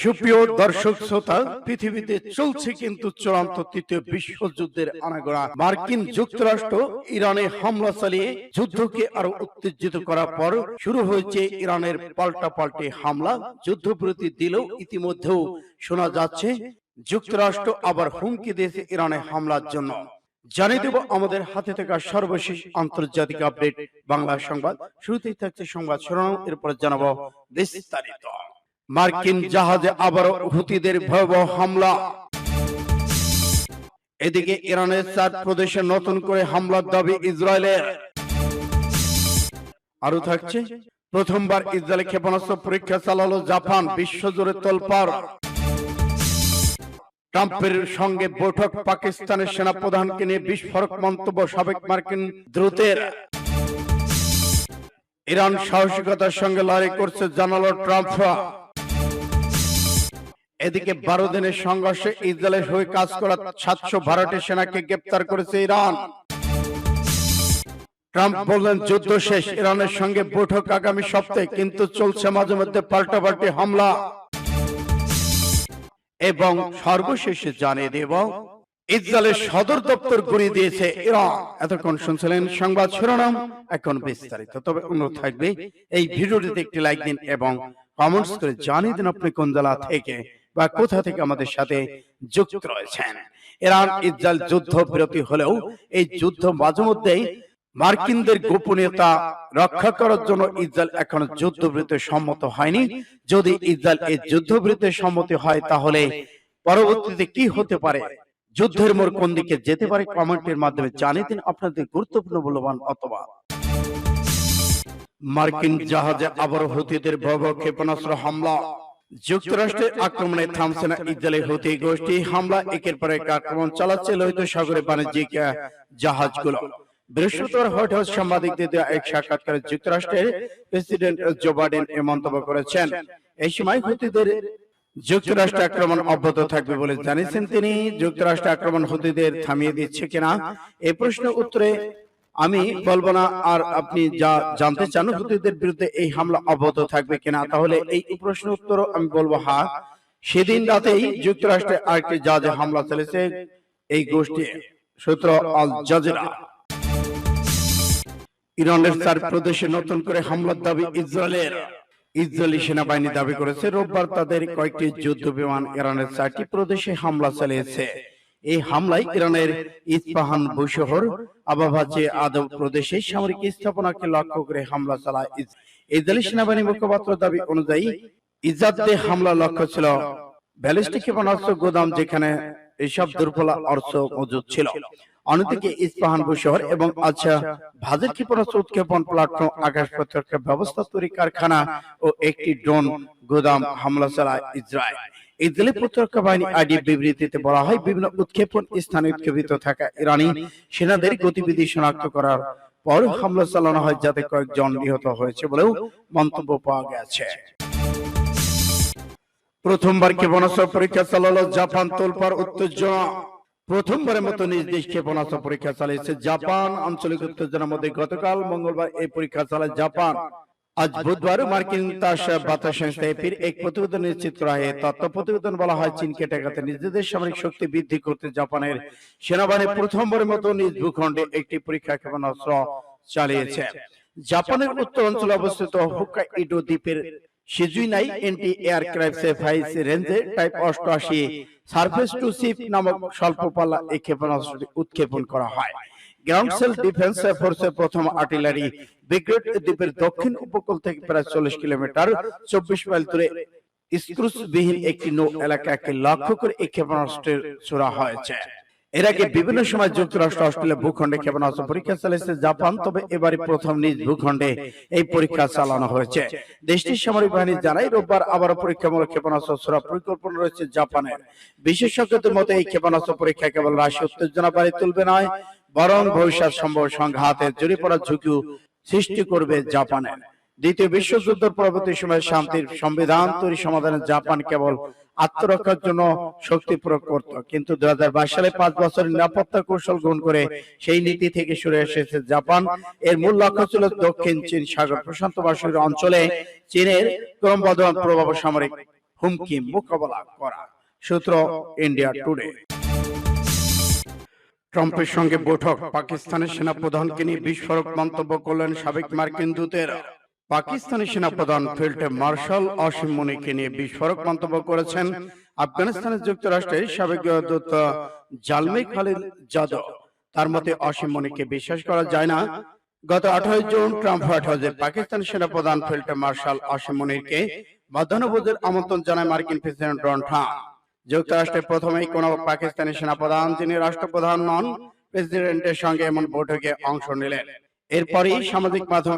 সুপ্রিয় দর্শক শ্রোতা, পৃথিবীতে চলছে কিন্তু চূড়ান্ত তৃতীয় বিশ্বযুদ্ধের আনাগোড়া মার্কিন যুক্তরাষ্ট্র ইরানে হামলা চালিয়ে যুদ্ধকে আরও উত্তেজিত করার পর শুরু হয়েছে ইরানের পাল্টা পাল্টে হামলা। যুদ্ধবিরতি দিলেও ইতিমধ্যেও শোনা যাচ্ছে, যুক্তরাষ্ট্র আবার হুমকি দিয়েছে ইরানে হামলার জন্য। জানিয়ে দেব আমাদের হাতে থাকা সর্বশেষ আন্তর্জাতিক আপডেট। বাংলা সংবাদ, শুরুতেই থাকছে সংবাদ শিরোনাম, এরপর জানাব বিস্তারিত। মার্কিন জাহাজে আবারও হুতিদের ভয়াবহ হামলা। এদিকে ইরানের চার প্রদেশে নতুন করে হামলার দাবি ইসরায়েলের। আরও থাকছে প্রথমবার ইসরায়েলে ক্ষেপণাস্ত্র পরীক্ষা চালালো জাপান বিশ্বজুড়ে তোলপাড়। ট্রাম্পের সঙ্গে বৈঠক পাকিস্তানের সেনাপ্রধানকে নিয়ে বিস্ফোরক মন্তব্য সাবেক মার্কিন দ্রুতের ইরান সাহসিকতার সঙ্গে লড়াই করছে জানালো ট্রাম্প এদিকে বারো দিনের সংঘর্ষে ইসরায়েলের হয়ে কাজ করা সাতশো ভারতীয় সেনাকে গ্রেপ্তার করেছে ইরান। ট্রাম্প বললেন যুদ্ধ শেষ ইরানের সঙ্গে বৈঠক আগামী সপ্তাহে কিন্তু চলছে মাঝে মধ্যে পাল্টাপাল্টি হামলা। এবং সর্বশেষে জানিয়ে দেব ইসরায়েলের সদর দপ্তর গুড়িয়ে দিয়েছে ইরান। এতক্ষণ শুনছিলেন সংবাদ শিরোনাম এখন বিস্তারিত। তবে অনুরোধ থাকবে এই ভিডিওটিতে একটি লাইক দিন এবং কমেন্টস করে জানিয়ে দিন আপনি কোন জেলা থেকে বা কোথা থেকে আমাদের সাথে যুক্ত রয়েছেন? ইরান ইসরায়েল যুদ্ধ বিরতি হলেও এই যুদ্ধ মাঝে মধ্যেই মার্কিনদের গোপনীয়তা রক্ষা করার জন্য ইসরায়েল এখনও যুদ্ধবিরতিতে সম্মত হয়নি। যদি ইসরায়েল এই যুদ্ধবিরতিতে সম্মতি হয় তাহলে পরবর্তীতে কি হতে পারে? যুদ্ধের মোড় কোন দিকে যেতে পারে কমেন্টের মাধ্যমে জানিয়ে দিন আপনাদের গুরুত্বপূর্ণ মূল্যবান অথবা। মার্কিন জাহাজে আবারও হুতিদের ভয়াবহ ক্ষেপণাস্ত্র হামলা যুক্তরাষ্ট্রের আক্রমণে থামছে না ইসরায়েলের হুতি গোষ্ঠী হামলা একের পর এক আক্রমণ চালাচ্ছে লোহিত সাগরে বাণিজ্যিক জাহাজগুলো। বৃহস্পতিবার হোয়াইট হাউস সাংবাদিকদের দেওয়া এক সাক্ষাৎকারে যুক্তরাষ্ট্রের প্রেসিডেন্ট জো বাইডেন এ মন্তব্য করেছেন। এই সময় হুতিদের যুক্তরাষ্ট্র আক্রমণ অব্যাহত থাকবে বলে জানিয়েছেন তিনি। যুক্তরাষ্ট্র আক্রমণ হুতিদের থামিয়ে দিচ্ছে কিনা এই প্রশ্ন উত্তরে আমি বলব না আর আপনি যা জানতে চান হুতিদের বিরুদ্ধে এই হামলা অব্যাহত থাকবে কিনা তাহলে এই প্রশ্ন উত্তর আমি বলব হ্যাঁ। সেদিন রাতেই যুক্তরাষ্ট্রে আরেকটি জাহাজে হামলা চলেছে এই গোষ্ঠী সূত্র আল জাজিরা। ইরানের চার প্রদেশে নতুন করে হামলার দাবি ইসরায়েলের। ইসরায়েলি সেনাবাহিনী দাবি করেছে রোববার তাদের কয়েকটি যুদ্ধ বিমান ইরানের চারটি প্রদেশে হামলা চালিয়েছে। এই হামলায় ইরানের ইস্পাহান ভূশহর আবাবাজে আদব প্রদেশে সামরিক স্থাপনাকে লক্ষ্য করে হামলা চালায় ইসরায়েলি সেনাবাহিনী মুখপাত্র দাবি অনুযায়ী ইজাদে হামলা লক্ষ্য ছিল। ব্যালিস্টিক ক্ষেপণাস্ত্র গোদাম যেখানে এসব দুর্বল অর্থ মজুদ ছিল। অন্যদিকে ইস্পাহান শহর এবং আচ্ছা ভাজের ক্ষেপণাস্ত্র উৎক্ষেপণ প্ল্যাটফর্ম, আকাশ প্রতিরক্ষা ব্যবস্থা, তৈরি কারখানা ও একটি ড্রোন গোদাম হামলা চালায় ইসরায়েল। ইসরায়েলি প্রতিরক্ষা বাহিনী আইডি বিবৃতিতে বলা হয়, বিভিন্ন উৎক্ষেপণ স্থানে উৎক্ষেপিত থাকা ইরানি সেনাদের গতিবিধি শনাক্ত করার পর হামলা চালানো হয় যাতে কয়েকজন নিহত হয়েছে বলেও মন্তব্য পাওয়া গেছে। প্রথমবার ক্ষেপণাস্ত্র পরীক্ষা চালালো জাপান তোলপার উত্তেজনা। প্রথমবারের মতো নিজ দেশ ক্ষেপণাস্ত্র পরীক্ষা চালিয়েছে জাপান। আঞ্চলিক উত্তেজনার মধ্যে গতকাল মঙ্গলবার এই পরীক্ষা চালায় জাপান। আজ বুধবার মার্কিন তাস বার্তা সংস্থা এপির এক প্রতিবেদন নিশ্চিত করা হয়। তথ্য প্রতিবেদন বলা হয় চীনকে ঠেকাতে নিজেদের সামরিক শক্তি বৃদ্ধি করতে জাপানের সেনাবাহিনী প্রথমবারের মতো নিজ ভূখণ্ডে একটি পরীক্ষা ক্ষেপণাস্ত্র চালিয়েছে। জাপানের উত্তর অঞ্চলে অবস্থিত হুক্কাইডো দ্বীপের শিজুইনাই এন্টি এয়ারক্রাফট সেফাইস রেঞ্জে টাইপ অষ্টআশি সার্ফেস টু শিপ নামক স্বল্প পাল্লা এই ক্ষেপণাস্ত্রটি উৎক্ষেপণ করা হয়। গ্রাউন্ড সেল ডিফেন্স ফোর্সের প্রথম আর্টিলারি ব্রিগেড দ্বীপের দক্ষিণ উপকূল থেকে প্রায় চল্লিশ কিলোমিটার চব্বিশ মাইল দূরে স্ক্রুস বিহীন একটি নৌ এলাকাকে লক্ষ্য করে এই ক্ষেপণাস্ত্রের ছোড়া হয়েছে। এর আগে বিভিন্ন সময় যুক্তরাষ্ট্র অস্ট্রেলিয়া ভূখণ্ডে ক্ষেপণাস্ত্র পরীক্ষা চালিয়েছে জাপান তবে এবারে প্রথম নিজ ভূখণ্ডে এই পরীক্ষা চালানো হয়েছে। দেশটির সামরিক বাহিনী জানায় রোববার আবারও পরীক্ষামূলক ক্ষেপণাস্ত্র ছোড়া পরিকল্পনা রয়েছে জাপানের। বিশেষজ্ঞদের মতে এই ক্ষেপণাস্ত্র পরীক্ষা কেবল রাশি উত্তেজনা বাড়িয়ে তুলবে নয় বরং ভবিষ্যৎ সম্ভব সংঘাতের জড়িয়ে পড়ার ঝুঁকিও সৃষ্টি করবে জাপানের। দ্বিতীয় বিশ্বযুদ্ধের পরবর্তী সময়ে শান্তির সংবিধান তৈরি সমাধানে জাপান কেবল আত্মরক্ষার জন্য শক্তি প্রয়োগ করত। কিন্তু দুই সালে পাঁচ বছরের নিরাপত্তা কৌশল গ্রহণ করে সেই নীতি থেকে সরে এসেছে জাপান। এর মূল লক্ষ্য ছিল দক্ষিণ চীন সাগর প্রশান্ত মহাসাগরীয় অঞ্চলে চীনের ক্রমবর্ধমান প্রভাব সামরিক হুমকি মোকাবেলা করা। সূত্র ইন্ডিয়া টুডে ট্রাম্পের সঙ্গে বৈঠক পাকিস্তানের সেনাপ্রধানকে নিয়ে বিস্ফোরক মন্তব্য করলেন সাবেক মার্কিন দূতের। পাকিস্তানি সেনাপ্রধান ফিল্ড মার্শাল অসীম মনিকে নিয়ে বিস্ফোরক মন্তব্য করেছেন আফগানিস্তানের যুক্তরাষ্ট্রের সাবেক দূত জালমে খালিদ যাদব। তার মতে অসীম মনিকে বিশ্বাস করা যায় না। গত আঠারো জুন ট্রাম্প হোয়াইট হাউসে পাকিস্তান সেনাপ্রধান ফিল্ড মার্শাল অসীম মনিরকে মধ্যাহ্নভোজের আমন্ত্রণ জানায় মার্কিন প্রেসিডেন্ট ডোনাল্ড ট্রাম্প। যুক্তরাষ্ট্রে প্রথমেই কোন পাকিস্তানি সেনাপ্রধান যিনি রাষ্ট্রপ্রধান নন প্রেসিডেন্টের সঙ্গে এমন বৈঠকে অংশ নিলেন। এরপরই সামাজিক মাধ্যম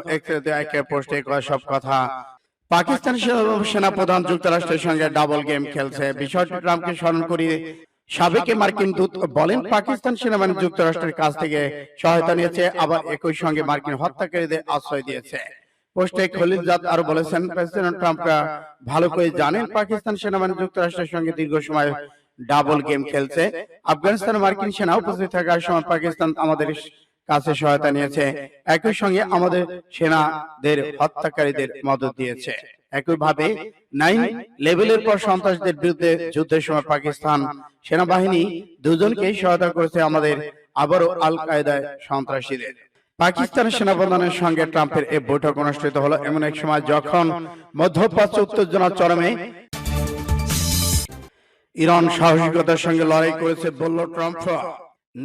একে পোস্টে সব কথা। পাকিস্তান সেনাপ্রধান যুক্তরাষ্ট্রের সঙ্গে ডাবল গেম খেলছে। বিষয়টি ট্রাম্পকে স্মরণ করিয়ে সাবেক মার্কিন দূত বলেন পাকিস্তান সেনাবাহিনী যুক্তরাষ্ট্রের কাছ থেকে সহায়তা নিয়েছে আবার একই সঙ্গে মার্কিন হত্যাকারীদের আশ্রয় দিয়েছে। পোস্টে খলিলজাদ আরও বলেছেন প্রেসিডেন্ট ট্রাম্পরা ভালো করে জানেন পাকিস্তান সেনাবাহিনী যুক্তরাষ্ট্রের সঙ্গে দীর্ঘ সময় ডাবল গেম খেলছে। আফগানিস্তানে মার্কিন সেনা উপস্থিত থাকার সময় পাকিস্তান আমাদের কাছে সহায়তা নিয়েছে। একই সঙ্গে আমাদের সেনাদের হত্যাকারীদের মদত দিয়েছে। একইভাবে নাইন লেভেলের পর সন্ত্রাসদের বিরুদ্ধে যুদ্ধের সময় পাকিস্তান সেনাবাহিনী দুজনকেই সহায়তা করেছে আমাদের আবারও আল কায়দায় সন্ত্রাসীদের। পাকিস্তানের সেনাপ্রধানের সঙ্গে ট্রাম্পের এই বৈঠক অনুষ্ঠিত হলো এমন এক সময় যখন মধ্যপ্রাচ্য উত্তেজনা চরমে ইরান সাহসিকতার সঙ্গে লড়াই করেছে বলল ট্রাম্প।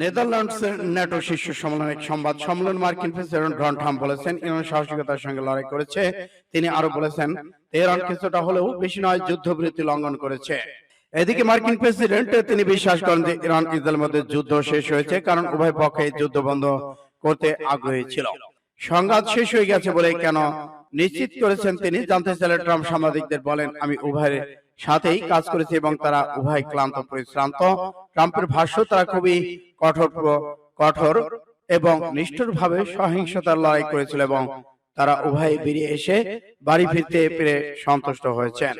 নেদারল্যান্ডসের ন্যাটো শীর্ষ সম্মেলনের সংবাদ সম্মেলন মার্কিন প্রেসিডেন্ট ডোনাল্ড ট্রাম্প বলেছেন ইরান সাহসিকতার সঙ্গে লড়াই করেছে। তিনি আরও বলেছেন তেহরান কিছুটা হলেও বেশি নয় যুদ্ধবিরতি লঙ্ঘন করেছে। এদিকে মার্কিন প্রেসিডেন্ট তিনি বিশ্বাস করেন যে ইরান ইসরায়েলের মধ্যে যুদ্ধ শেষ হয়েছে কারণ উভয় পক্ষে যুদ্ধ বন্ধ করতে আগ্রহী ছিল। সংঘাত শেষ হয়ে গেছে বলে কেন নিশ্চিত করেছেন তিনি? জানতে চাইলে ট্রাম্প সাংবাদিকদের বলেন আমি উভয়ের সাথেই কাজ করেছি এবং তারা উভয় ক্লান্ত পরিশ্রান্ত। ট্রাম্পের ভাষ্য তারা খুবই কঠোর কঠোর এবং নিষ্ঠুরভাবে সহিংসতার লড়াই করেছিল এবং তারা উভয় বেরিয়ে এসে বাড়ি ফিরতে পেরে সন্তুষ্ট হয়েছেন।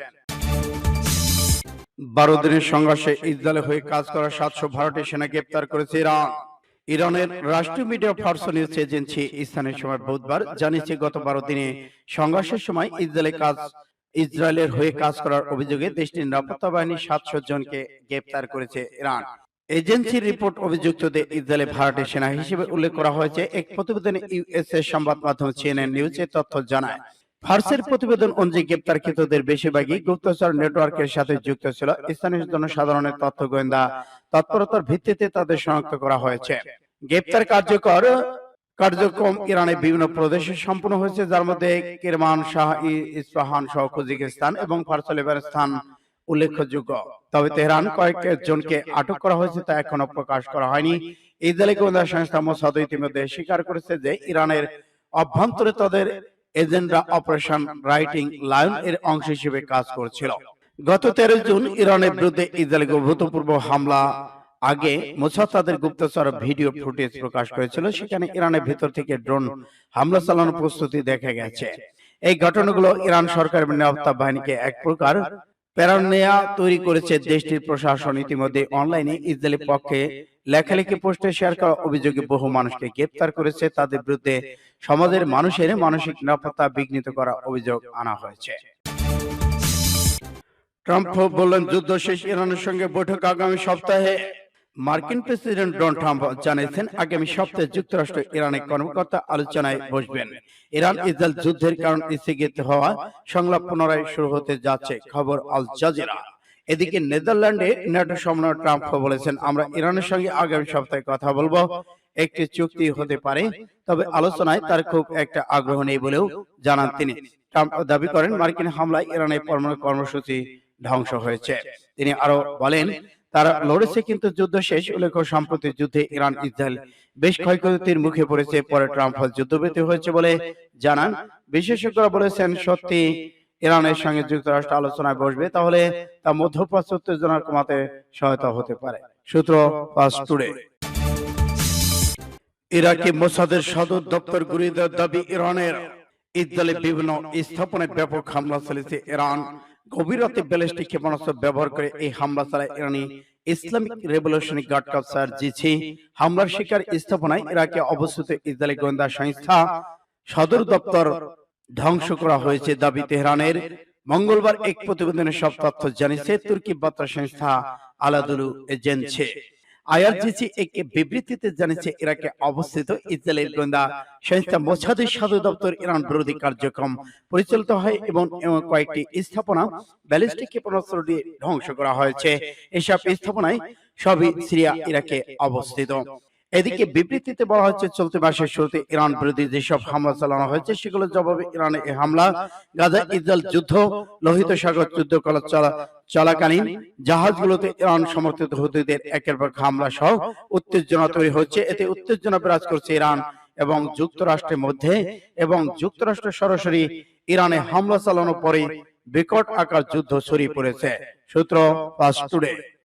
বারো দিনের সংঘর্ষে ইসরায়েলে হয়ে কাজ করা সাতশো ভারতীয় সেনা গ্রেপ্তার করেছে ইরান। ইরানের রাষ্ট্রীয় মিডিয়া ফার্স নিউজ এজেন্সি স্থানীয় সময় বুধবার জানিয়েছে, গত বারো দিনে সংঘর্ষের সময় ইসরায়েলে কাজ ইসরায়েলের হয়ে কাজ করার অভিযোগে দেশটির নিরাপত্তা বাহিনী সাতশো জনকে গ্রেপ্তার করেছে ইরান। এজেন্সির রিপোর্ট অভিযুক্তদের ইসরায়েলে ভারতের সেনা হিসেবে উল্লেখ করা হয়েছে, এক প্রতিবেদনে ইউএসএ সংবাদ মাধ্যম সিএনএন নিউজে তথ্য জানায়। ফার্সের প্রতিবেদন অনুযায়ী গ্রেপ্তারকৃতদের বেশিরভাগই গুপ্তচর নেটওয়ার্কের সাথে যুক্ত ছিল। স্থানীয় জনসাধারণের তথ্য গোয়েন্দা তৎপরতার ভিত্তিতে তাদের শনাক্ত করা হয়েছে। গ্রেপ্তার কার্যকর কার্যক্রম ইরানের বিভিন্ন প্রদেশে সম্পূর্ণ হয়েছে যার মধ্যে কিরমান শাহ ইস্পাহান সহ কুজিকিস্তান এবং ফার্সলেবের স্থান উল্লেখযোগ্য। তবে তেহরান কয়েক জনকে আটক করা হয়েছে তা এখনও প্রকাশ করা হয়নি। ইসরায়েলি গোয়েন্দা সংস্থা মোসাদ ইতিমধ্যে স্বীকার করেছে যে ইরানের অভ্যন্তরে তাদের এজেন্ডা অপারেশন রাইটিং লায়ন এর অংশ হিসেবে কাজ করছিল। গত তেরো জুন ইরানের বিরুদ্ধে ইসরায়েলি অভূতপূর্ব হামলা আগে মোসাদ তাদের গুপ্তচর ভিডিও ফুটেজ প্রকাশ করেছিল, সেখানে ইরানের ভিতর থেকে ড্রোন হামলা চালানোর প্রস্তুতি দেখা গেছে। এই ঘটনাগুলো ইরান সরকারের নিরাপত্তা বাহিনীকে এক প্রকার প্যারানোয়া তৈরি করেছে। দেশটির প্রশাসন ইতিমধ্যে অনলাইনে ইসরায়েলের পক্ষে লেখালেখি পোস্টে শেয়ার করা অভিযোগে বহু মানুষকে গ্রেপ্তার করেছে। তাদের বিরুদ্ধে সমাজের মানুষের মানসিক নিরাপত্তা বিঘ্নিত করা অভিযোগ আনা হয়েছে। ট্রাম্প বললেন যুদ্ধ শেষ ইরানের সঙ্গে বৈঠক আগামী সপ্তাহে মার্কিন প্রেসিডেন্ট ডোনাল্ড ট্রাম্প জানিয়েছেন আগামী সপ্তাহে যুক্তরাষ্ট্র ইরানের কর্মকর্তা আলোচনায় বসবেন। ইরান ইসরায়েল যুদ্ধের কারণ স্থগিত হওয়া সংলাপ পুনরায় শুরু হতে যাচ্ছে। খবর আল জাজিরা। এদিকে নেদারল্যান্ডে ন্যাটো সম্মেলনে ট্রাম্প বলেছেন আমরা ইরানের সঙ্গে আগামী সপ্তাহে কথা বলব। একটি চুক্তি হতে পারে তবে আলোচনায় তার খুব একটা আগ্রহ নেই বলেও জানান তিনি। ট্রাম্প দাবি করেন মার্কিন হামলায় ইরানের পরমাণু কর্মসূচি ধ্বংস হয়েছে। তিনি আরও বলেন তারা লড়েছে কিন্তু যুদ্ধ শেষ উল্লেখ সম্প্রতি যুদ্ধে ইরান ইসরায়েল বেশ ক্ষয়ক্ষতির মুখে পড়েছে। পরে ট্রাম্প যুদ্ধবিরতি হয়েছে বলে জানান। বিশেষজ্ঞরা বলেছেন সত্যি ইরানের সঙ্গে যুক্তরাষ্ট্র আলোচনায় বসবে তাহলে তা মধ্যপ্রাচ্য উত্তেজনা কমাতে সহায়তা হতে পারে। সূত্র ফাস্ট টুডে। ইরাকি মোসাদের সদর দপ্তর গুড়িয়ে দেওয়ার দাবি ইরানের। ইসরায়েলের বিভিন্ন স্থাপনায় ব্যাপক হামলা চালিয়েছে ইরান। গভীর রাতে ব্যালিস্টিক ক্ষেপণাস্ত্র ব্যবহার করে এই হামলা চালায় ইরানি ইসলামিক রেভলিউশনারি গার্ড কাপসার জিছি হামলার শিকার স্থাপনায় ইরাকে অবস্থিত ইসরায়েলি গোয়েন্দা সংস্থা সদর দপ্তর ধ্বংস করা হয়েছে দাবি তেহরানের। মঙ্গলবার এক প্রতিবেদনে সব তথ্য জানিয়েছে তুর্কি বার্তা সংস্থা আলাদুলু এজেন্সি আইআরজিসি এক বিবৃতিতে জানিয়েছে ইরাকে অবস্থিত ইসরায়েলের গোয়েন্দা সংস্থা মোসাদের সদর দপ্তর ইরান বিরোধী কার্যক্রম পরিচালিত হয় এবং এবং কয়েকটি স্থাপনা ব্যালিস্টিক ক্ষেপণাস্ত্র দিয়ে ধ্বংস করা হয়েছে। এসব স্থাপনায় সবই সিরিয়া ইরাকে অবস্থিত। এদিকে বিবৃতিতে বলা হচ্ছে চলতি মাসের শুরুতে ইরান বিরোধী যেসব হামলা চালানো হয়েছে সেগুলোর জবাবে ইরানের এই হামলা গাজা ইসরায়েল যুদ্ধ লোহিত সাগর যুদ্ধ করা চলা চলাকালীন জাহাজগুলোতে ইরান সমর্থিত হুতিদের একের পর হামলা সহ উত্তেজনা তৈরি হচ্ছে এতে উত্তেজনা বিরাজ করছে ইরান এবং যুক্তরাষ্ট্রের মধ্যে এবং যুক্তরাষ্ট্র সরাসরি ইরানে হামলা চালানোর পরে বিকট আকার যুদ্ধ ছড়িয়ে পড়েছে। সূত্র টুডে